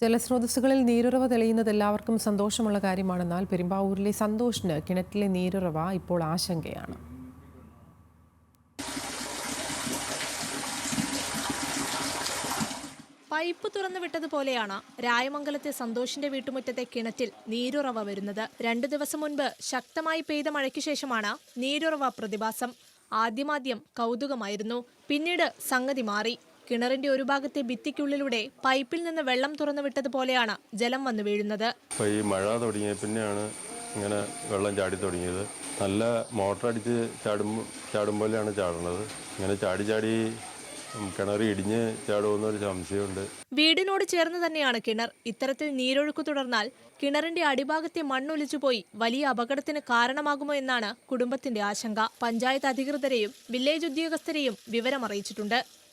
ജലസ്രോതസ്സുകളിൽ നീരുറവ തെളിയുന്നത് എല്ലാവർക്കും സന്തോഷമുള്ള കാര്യമാണെന്നാൽ പെരുമ്പാവൂരിലെ സന്തോഷിന് കിണറ്റിലെ നീരുറവ ഇപ്പോൾ ആശങ്കയാണ്. പൈപ്പ് തുറന്നു വിട്ടതുപോലെയാണ് രായമംഗലത്തെ സന്തോഷിന്റെ വീട്ടുമുറ്റത്തെ കിണറ്റിൽ നീരുറവ വരുന്നത്. രണ്ടു ദിവസം മുൻപ് ശക്തമായി പെയ്ത മഴയ്ക്ക് ശേഷമാണ് നീരുറവ പ്രതിഭാസം. ആദ്യമാദ്യം കൗതുകമായിരുന്നു. പിന്നീട് സംഗതി മാറി. കിണറിന്റെ ഒരു ഭാഗത്തെ ഭിത്തിക്കുള്ളിലൂടെ പൈപ്പിൽ നിന്ന് വെള്ളം തുറന്നു വിട്ടതുപോലെയാണ് ജലം വന്നു വീഴുന്നത്. ഈ മഴ തുടങ്ങിയ പിന്നെയാണ് ഇങ്ങനെ വെള്ളം ചാടി തുടങ്ങിയത്. നല്ല മോട്ടർ അടിച്ച് ചാടും ചാടും പോലെയാണ് ചാടുന്നത്. ഇങ്ങനെ ചാടി ചാടി കിണർ ഇടിഞ്ഞ് ചാടുമെന്നൊരു സംശയമുണ്ട്. വീടിനോട് ചേർന്ന് തന്നെയാണ് കിണർ. ഇത്തരത്തിൽ നീരൊഴുക്ക് തുടർന്നാൽ കിണറിന്റെ അടിഭാഗത്തെ മണ്ണൊലിച്ചുപോയി വലിയ അപകടത്തിന് കാരണമാകുമോ എന്നാണ് കുടുംബത്തിന്റെ ആശങ്ക. പഞ്ചായത്ത് അധികൃതരെയും വില്ലേജ് ഉദ്യോഗസ്ഥരെയും വിവരമറിയിച്ചിട്ടുണ്ട്.